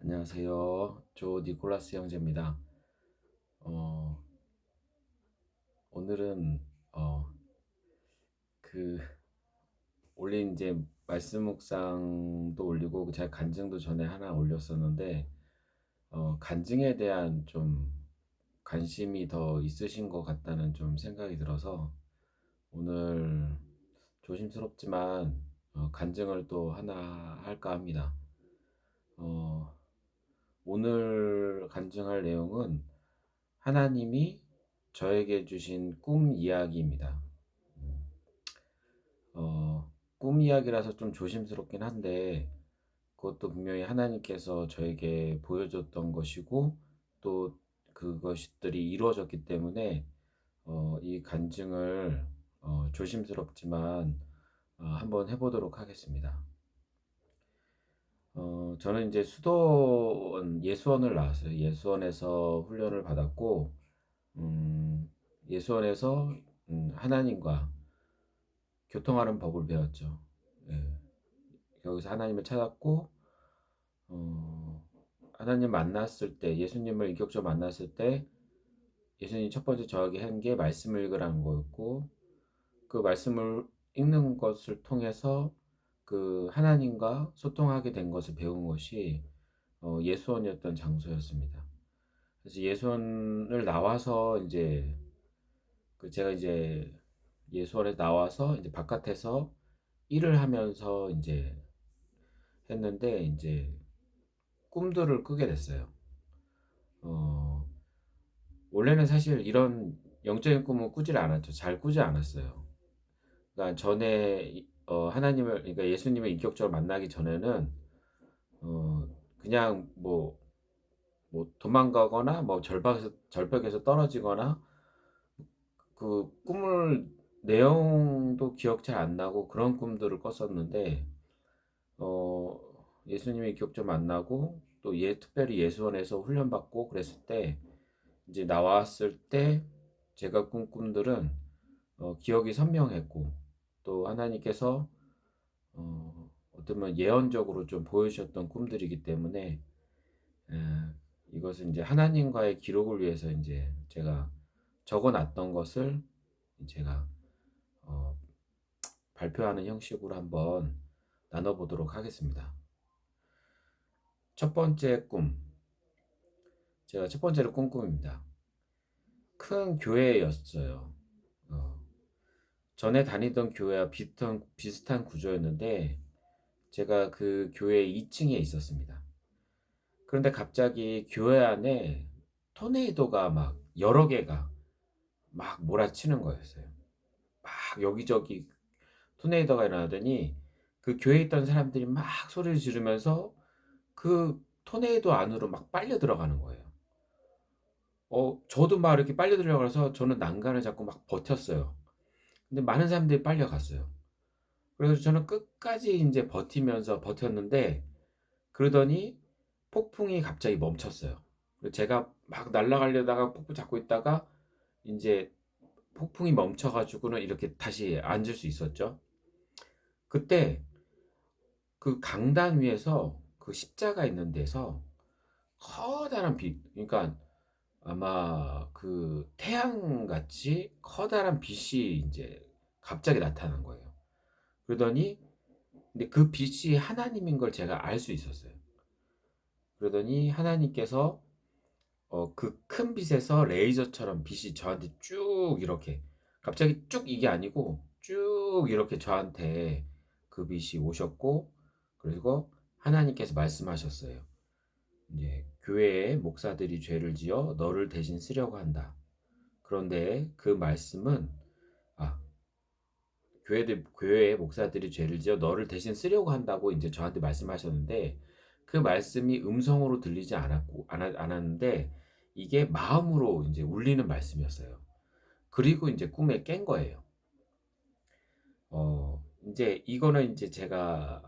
안녕하세요. 조 니콜라스 형제입니다. 어, 오늘은 어, 그 올린 이제 말씀 묵상도 올리고 제가 간증도 전에 하나 올렸었는데 어, 간증에 대한 좀 관심이 더 있으신 것 같다는 좀 생각이 들어서 오늘 조심스럽지만 어, 간증을 또 하나 할까 합니다. 어, 오늘 간증할 내용은 하나님이 저에게 주신 꿈 이야기입니다. 어, 꿈 이야기라서 좀 조심스럽긴 한데 그것도 분명히 하나님께서 저에게 보여줬던 것이고 또 그것들이 이루어졌기 때문에 어, 이 간증을 어, 조심스럽지만 어, 한번 해보도록 하겠습니다. 어, 저는 이제 수도원 예수원을 나왔어요. 예수원에서 훈련을 받았고, 음, 예수원에서 음, 하나님과 교통하는 법을 배웠죠. 예. 여기서 하나님을 찾았고, 어, 하나님 만났을 때, 예수님을 인격적으로 만났을 때, 예수님 첫 번째 저에게 한 게 말씀을 읽으라는 거였고, 그 말씀을 읽는 것을 통해서 그 하나님과 소통하게 된 것을 배운 것이 어, 예수원이었던 장소였습니다. 그래서 예수원을 나와서 이제 그 제가 이제 예수원에 나와서 이제 바깥에서 일을 하면서 이제 했는데 이제 꿈들을 꾸게 됐어요. 어, 원래는 사실 이런 영적인 꿈은 꾸질 않았죠. 잘 꾸지 않았어요. 그러니까 전에 어, 하나님을 그러니까 예수님을 인격적으로 만나기 전에는 어, 그냥 뭐, 뭐 도망가거나 뭐 절벽에서 절벽에서 떨어지거나 그 꿈을 내용도 기억 잘 안 나고 그런 꿈들을 꿨었는데 어, 예수님이 인격적으로 만나고 또 예, 특별히 예수원에서 훈련받고 그랬을 때 이제 나왔을 때 제가 꾼 꿈들은 어, 기억이 선명했고 또 하나님께서 어, 어쩌면 예언적으로 좀 보여주셨던 꿈들이기 때문에 에, 이것은 이제 하나님과의 기록을 위해서 이제 제가 적어놨던 것을 제가 어, 발표하는 형식으로 한번 나눠보도록 하겠습니다. 첫 번째 꿈. 제가 첫 번째로 꾼 꿈입니다. 큰 교회였어요. 어, 전에 다니던 교회와 비슷한, 비슷한 구조였는데, 제가 그 교회 2층에 있었습니다. 그런데 갑자기 교회 안에 토네이도가 막 여러 개가 막 몰아치는 거였어요. 막 여기저기 토네이도가 일어나더니 그 교회에 있던 사람들이 막 소리를 지르면서 그 토네이도 안으로 막 빨려 들어가는 거예요. 어, 저도 막 이렇게 빨려 들어가서 저는 난간을 잡고 막 버텼어요. 근데 많은 사람들이 빨려 갔어요. 그래서 저는 끝까지 이제 버티면서 버텼는데 그러더니 폭풍이 갑자기 멈췄어요. 제가 막 날아가려다가 폭풍 잡고 있다가 이제 폭풍이 멈춰가지고는 이렇게 다시 앉을 수 있었죠. 그때 그 강단 위에서 그 십자가 있는 데서 커다란 빛, 그러니까 아마 그 태양같이 커다란 빛이 이제 갑자기 나타난 거예요. 그러더니 근데 그 빛이 하나님인 걸 제가 알 수 있었어요. 그러더니 하나님께서 어, 그 큰 빛에서 레이저처럼 빛이 저한테 쭉 이렇게 갑자기 쭉 이게 아니고 쭉 이렇게 저한테 그 빛이 오셨고 그리고 하나님께서 말씀하셨어요. 이제 교회의 목사들이 죄를 지어 너를 대신 쓰려고 한다. 그런데 그 말씀은 아 교회들 교회의 목사들이 죄를 지어 너를 대신 쓰려고 한다고 이제 저한테 말씀하셨는데 그 말씀이 음성으로 들리지 않았고 않았는데 이게 마음으로 이제 울리는 말씀이었어요. 그리고 이제 꿈에 깬 거예요. 어 이제 이거는 이제 제가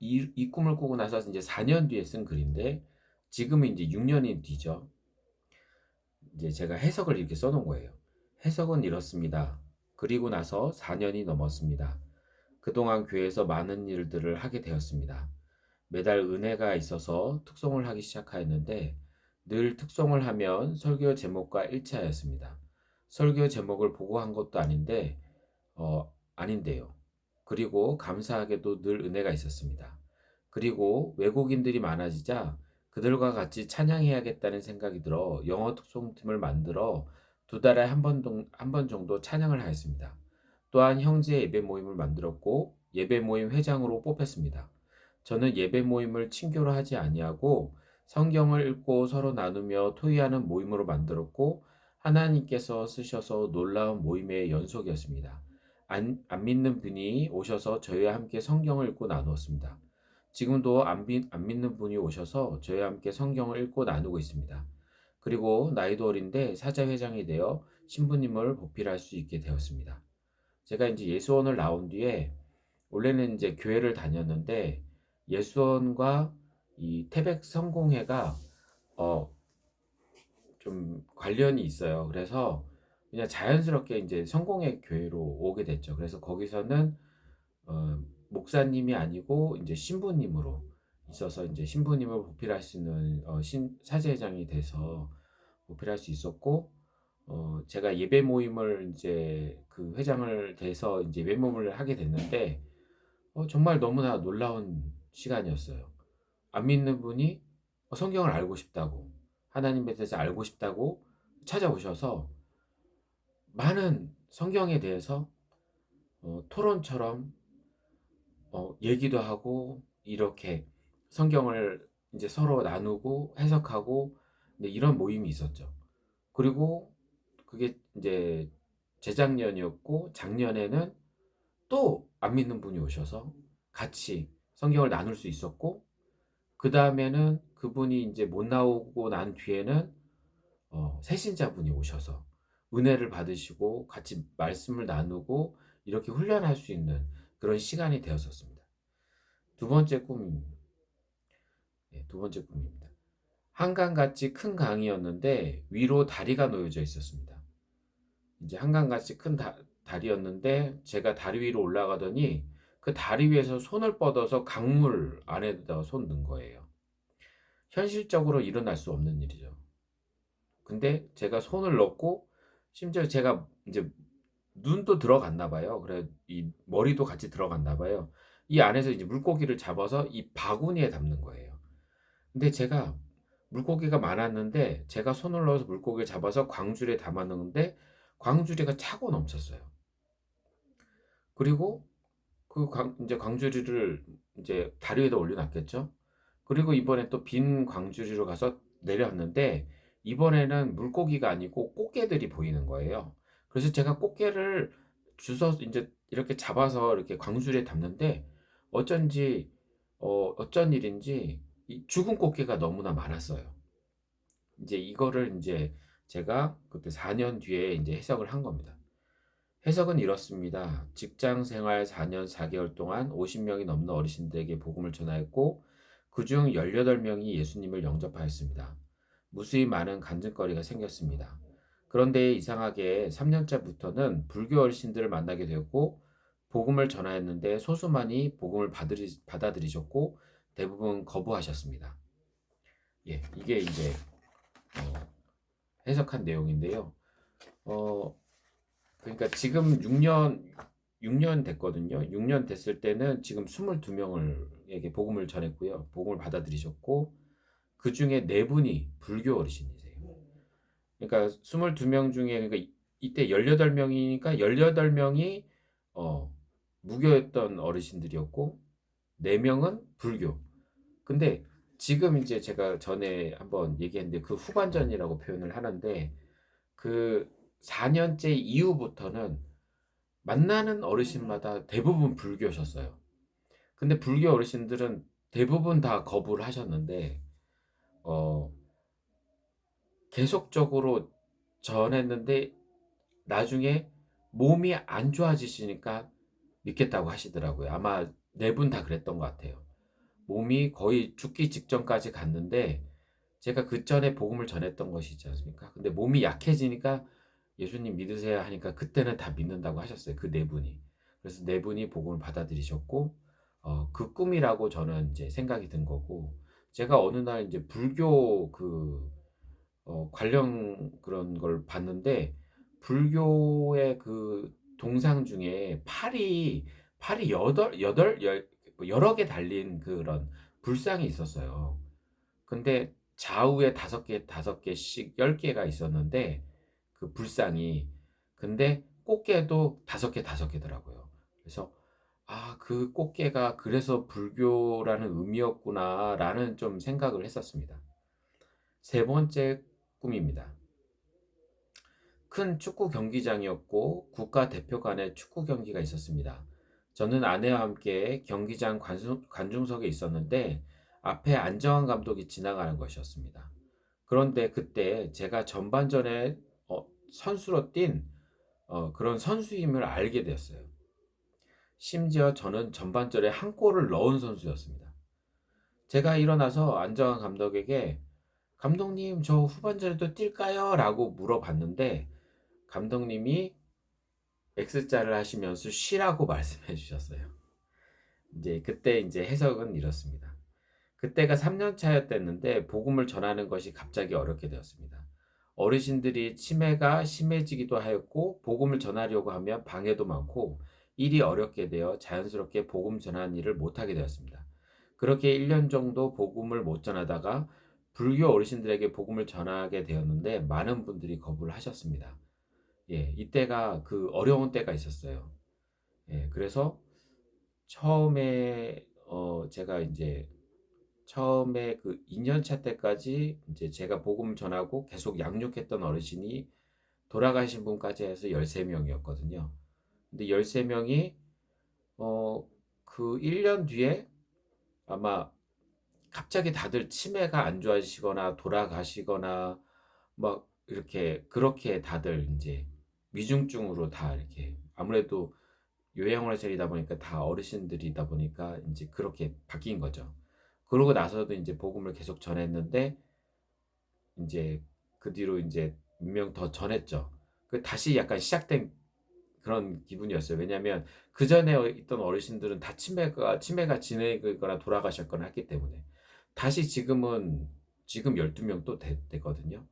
이, 이 꿈을 꾸고 나서 이제 4년 뒤에 쓴 글인데 지금은 이제 6년이 뒤죠. 이제 제가 해석을 이렇게 써놓은 거예요. 해석은 이렇습니다. 그리고 나서 4년이 넘었습니다. 그동안 교회에서 많은 일들을 하게 되었습니다. 매달 은혜가 있어서 특송을 하기 시작하였는데 늘 특송을 하면 설교 제목과 일치하였습니다. 설교 제목을 보고 한 것도 아닌데 어, 아닌데요. 그리고 감사하게도 늘 은혜가 있었습니다. 그리고 외국인들이 많아지자 그들과 같이 찬양해야겠다는 생각이 들어 영어 특송팀을 만들어 두 달에 한 번 한번 정도 찬양을 하였습니다. 또한 형제 예배 모임을 만들었고 예배 모임 회장으로 뽑혔습니다. 저는 예배 모임을 친교로 하지 아니하고 성경을 읽고 서로 나누며 토의하는 모임으로 만들었고 하나님께서 쓰셔서 놀라운 모임의 연속이었습니다. 안, 안 믿는 분이 오셔서 저희와 함께 성경을 읽고 나누었습니다. 지금도 안, 비, 안 믿는 분이 오셔서 저희와 함께 성경을 읽고 나누고 있습니다. 그리고 나이도 어린데 사자회장이 되어 신부님을 보필할 수 있게 되었습니다. 제가 이제 예수원을 나온 뒤에 원래는 이제 교회를 다녔는데 예수원과 이 태백 성공회가 어 좀 관련이 있어요. 그래서 그냥 자연스럽게 이제 성공회 교회로 오게 됐죠. 그래서 거기서는 어 목사님이 아니고 이제 신부님으로 있어서 이제 신부님을 보필할 수 있는 어 신 사제회장이 돼서 보필할 수 있었고 어 제가 예배 모임을 이제 그 회장을 돼서 이제 예배 모임을 하게 됐는데 어 정말 너무나 놀라운 시간이었어요. 안 믿는 분이 어 성경을 알고 싶다고 하나님에 대해서 알고 싶다고 찾아오셔서 많은 성경에 대해서 어 토론처럼 어 얘기도 하고 이렇게 성경을 이제 서로 나누고 해석하고 네 이런 모임이 있었죠. 그리고 그게 인제 재작년이었고 작년에는 또 안 믿는 분이 오셔서 같이 성경을 나눌 수 있었고 그 다음에는 그분이 인제 못 나오고 난 뒤에는 어 새신자 분이 오셔서 은혜를 받으시고 같이 말씀을 나누고 이렇게 훈련할 수 있는 그런 시간이 되었었습니다. 두 번째 꿈입니다. 네, 두 번째 꿈입니다. 한강같이 큰 강이었는데 위로 다리가 놓여져 있었습니다. 이제 한강같이 큰 다, 다리였는데 제가 다리 위로 올라가더니 그 다리 위에서 손을 뻗어서 강물 안에다가 손 넣은 거예요. 현실적으로 일어날 수 없는 일이죠. 근데 제가 손을 넣고 심지어 제가 이제 눈도 들어갔나 봐요. 그래 이 머리도 같이 들어갔나 봐요. 이 안에서 이제 물고기를 잡아서 이 바구니에 담는 거예요. 근데 제가 물고기가 많았는데 제가 손을 넣어서 물고기를 잡아서 광주리에 담아 넣는데 광주리가 차고 넘쳤어요. 그리고 그 광, 이제 광주리를 이제 다리 위에다 올려놨겠죠. 그리고 이번에 또 빈 광주리로 가서 내려왔는데 이번에는 물고기가 아니고 꽃게들이 보이는 거예요. 그래서 제가 꽃게를 주워 이제 이렇게 잡아서 이렇게 광주리에 담는데 어쩐지 어, 어쩐 일인지 죽은 꽃게가 너무나 많았어요. 이제 이거를 이제 제가 그때 4년 뒤에 이제 해석을 한 겁니다. 해석은 이렇습니다. 직장 생활 4년 4개월 동안 50명이 넘는 어르신들에게 복음을 전하였고 그중 18명이 예수님을 영접하였습니다. 무수히 많은 간증거리가 생겼습니다. 그런데 이상하게 3년차부터는 불교 어르신들을 만나게 되었고 복음을 전하였는데 소수만이 복음을 받아들이셨고 대부분 거부하셨습니다. 예, 이게 이제 어, 해석한 내용인데요. 어, 그러니까 지금 6년 6년 됐거든요. 6년 됐을 때는 지금 22명을에게 복음을 전했고요. 복음을 받아들이셨고 그 중에 네 분이 불교 어르신이세요. 그러니까 22명 중에 그러니까 이때 18명이니까 18명이 어, 무교였던 어르신들이었고 4명은 불교. 근데 지금 이제 제가 전에 한번 얘기했는데 그 후반전이라고 표현을 하는데 그 4년째 이후부터는 만나는 어르신마다 대부분 불교셨어요. 근데 불교 어르신들은 대부분 다 거부를 하셨는데 어 계속적으로 전했는데 나중에 몸이 안 좋아지시니까 믿겠다고 하시더라고요. 아마 네 분 다 그랬던 것 같아요. 몸이 거의 죽기 직전까지 갔는데 제가 그 전에 복음을 전했던 것이지 않습니까? 근데 몸이 약해지니까 예수님 믿으세요 하니까 그때는 다 믿는다고 하셨어요. 그 네 분이. 그래서 네 분이 복음을 받아들이셨고 어 그 꿈이라고 저는 인제 생각이 든 거고 제가 어느 날 인제 불교 그 어 관련 그런 걸 봤는데 불교의 그 동상 중에 팔이 팔이 여덟 여덟 열뭐 여러 개 달린 그런 불상이 있었어요. 근데 좌우에 5 개, 5 개씩 10 개가 있었는데 그 불상이 근데 꽃게도 5 개, 5 개더라고요. 그래서 ' 아 그 꽃게가 그래서 불교라는 의미였구나.'라는 좀 생각을 했었습니다. 세 번째 꿈입니다. 큰 축구 경기장이었고 국가 대표 간의 축구 경기가 있었습니다. 저는 아내와 함께 경기장 관중 관중석에 있었는데 앞에 안정환 감독이 지나가는 것이었습니다. 그런데 그때 제가 전반전에 어 선수로 뛴 어 그런 선수임을 알게 되었어요. 심지어 저는 전반전에 1 골을 넣은 선수였습니다. 제가 일어나서 안정환 감독에게 "감독님 저 후반전에도 뛸까요?"라고 물어봤는데 감독님이 X자를 하시면서 쉬라고 말씀해 주셨어요. 인제 그때 인제 해석은 이렇습니다. 그때가 3년 차였댔는데 복음을 전하는 것이 갑자기 어렵게 되었습니다. 어르신들이 치매가 심해지기도 하였고 복음을 전하려고 하면 방해도 많고 일이 어렵게 되어 자연스럽게 복음 전하는 일을 못하게 되었습니다. 그렇게 1년 정도 복음을 못 전하다가 불교 어르신들에게 복음을 전하게 되었는데 많은 분들이 거부를 하셨습니다. 예. 이때가 그 어려운 때가 있었어요. 예. 그래서 처음에 어 제가 인제 처음에 그 2년차 때까지 인제 제가 복음 전하고 계속 양육했던 어르신이 돌아가신 분까지 해서 13 명이었거든요. 근데 13 명이 어 그 1년 뒤에 아마 갑자기 다들 치매가 안 좋아지시거나 돌아가시거나 막 이렇게 그렇게 다들 인제 위중증으로 다 이렇게 아무래도 요양원에서 보니까 다 어르신들이다 보니까 인제 그렇게 바뀐 거죠. 그러고 나서도 인제 복음을 계속 전했는데 인제 그 뒤로 인제 몇명더 전했죠. 그 다시 약간 시작된 그런 기분이었어요. 왜냐하면 그 전에 어 있던 어르신들은 다 치매가 치매가 진행이거나 돌아가셨거나 했기 때문에. 다시 지금은 지금 12명 또됐 됐거든요.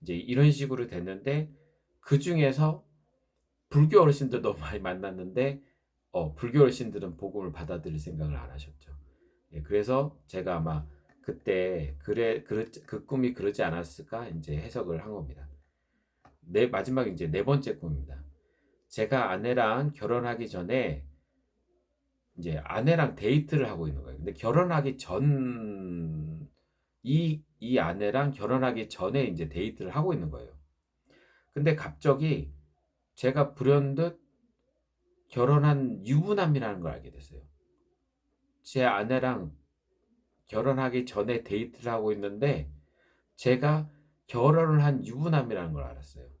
이제 이런 식으로 됐는데 그 중에서 불교 어르신들 너무 많이 만났는데 어 불교 어르신들은 복음을 받아들일 생각을 안 하셨죠. 예 그래서 제가 아마 그때 그래 그랬 그 꿈이 그러지 않았을까 인제 해석을 한 겁니다. 네 마지막 인제 네 번째 꿈입니다. 제가 아내랑 결혼하기 전에 인제 아내랑 데이트를 하고 있는 거예요. 근데 결혼하기 전 이 이 아내랑 결혼하기 전에 인제 데이트를 하고 있는 거예요. 근데 갑자기 제가 불현듯 결혼한 유부남이라는 걸 알게 됐어요. 제 아내랑 결혼하기 전에 데이트를 하고 있는데 제가 결혼을 한 유부남이라는 걸 알았어요.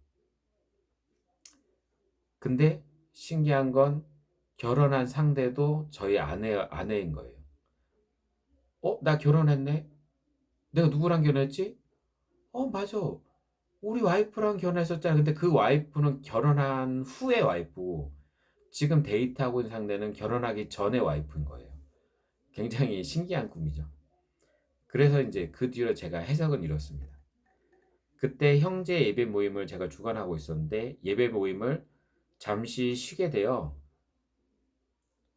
근데 신기한 건 결혼한 상대도 저희 아내 아내인 거예요. "어 나 결혼했네. 내가 누구랑 결혼했지? 어 맞아. 우리 와이프랑 결혼했었잖아." 근데 그 와이프는 결혼한 후의 와이프고 지금 데이트하고 있는 상대는 결혼하기 전의 와이프인 거예요. 굉장히 신기한 꿈이죠. 그래서 인제 그 뒤로 제가 해석은 이렇습니다. 그때 형제 예배 모임을 제가 주관하고 있었는데 예배 모임을 잠시 쉬게 되어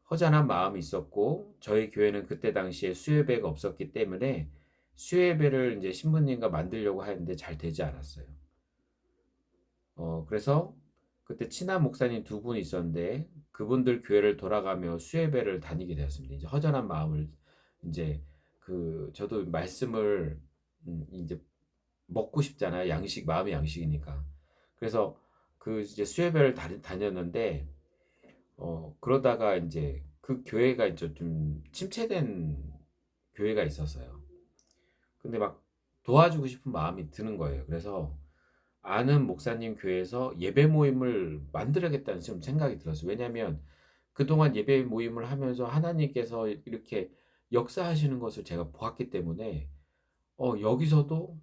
허전한 마음이 있었고 저희 교회는 그때 당시에 수요예배가 없었기 때문에 수요예배를 인제 신부님과 만들려고 하는데 잘 되지 않았어요. 어 그래서 그때 친한 목사님 두 분이 있었는데 그분들 교회를 돌아가며 수예배를 다니게 되었습니다. 이제 허전한 마음을 인제 그 저도 말씀을 음 인제 먹고 싶잖아요. 양식 마음의 양식이니까. 그래서 그 이제 수예배를 다니 다녔는데 어 그러다가 인제 그 교회가 이제 좀 침체된 교회가 있었어요. 근데 막 도와주고 싶은 마음이 드는 거예요. 그래서 아는 목사님 교회에서 예배 모임을 만들어야겠다는 좀 생각이 들었어요. 왜냐하면 그동안 예배 모임을 하면서 하나님께서 이렇게 역사하시는 것을 제가 보았기 때문에 어 여기서도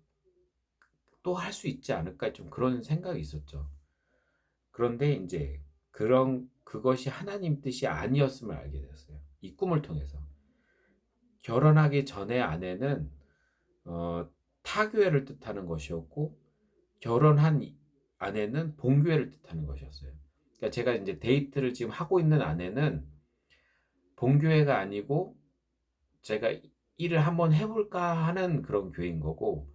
또 할 수 있지 않을까 좀 그런 생각이 있었죠. 그런데 인제 그런 그것이 하나님 뜻이 아니었음을 알게 되었어요. 이 꿈을 통해서 결혼하기 전에 아내는 어, 타교회를 뜻하는 것이었고 결혼한 이- 아내는 본교회를 뜻하는 것이었어요. 그러니까 제가 이제 데이트를 지금 하고 있는 아내는 본교회가 아니고 제가 일을 한번 해볼까 하는 그런 교회인 거고,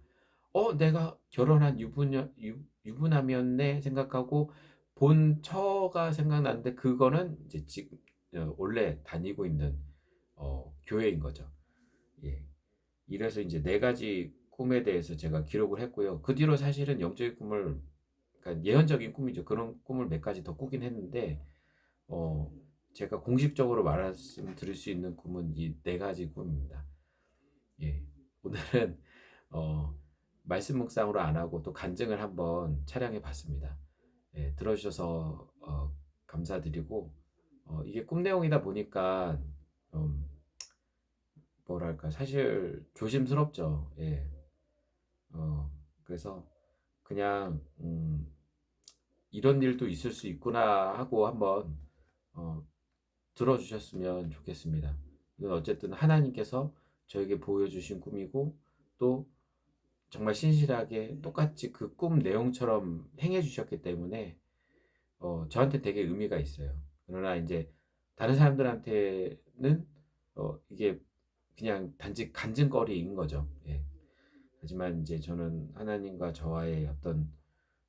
어, 내가 결혼한 유부녀, 유, 유부남이었네 생각하고 본 처가 생각나는데 그거는 이제 지금 어, 원래 다니고 있는 어, 교회인 거죠. 예. 이래서 이제 네 가지 꿈에 대해서 제가 기록을 했고요. 그 뒤로 사실은 영적인 꿈을, 그러니까 예언적인 꿈이죠. 그런 꿈을 몇 가지 더 꾸긴 했는데, 어, 제가 공식적으로 말씀드릴 수 있는 꿈은 이 네 가지 꿈입니다. 예. 오늘은, 어, 말씀 묵상으로 안 하고 또 간증을 한번 촬영해 봤습니다. 예, 들어주셔서, 어, 감사드리고, 어, 이게 꿈 내용이다 보니까, 음, 뭐랄까, 사실 조심스럽죠. 예. 어, 그래서 그냥, 음, 이런 일도 있을 수 있구나 하고 한번, 어, 들어주셨으면 좋겠습니다. 이건 어쨌든 하나님께서 저에게 보여주신 꿈이고, 또 정말 신실하게 똑같이 그 꿈 내용처럼 행해 주셨기 때문에, 어, 저한테 되게 의미가 있어요. 그러나 이제 다른 사람들한테는, 어, 이게 그냥 단지 간증거리인 거죠. 예. 하지만 이제 저는 하나님과 저와의 어떤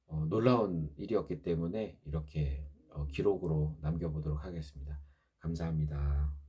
어, 놀라운 일이었기 때문에 이렇게 어, 기록으로 남겨보도록 하겠습니다. 감사합니다.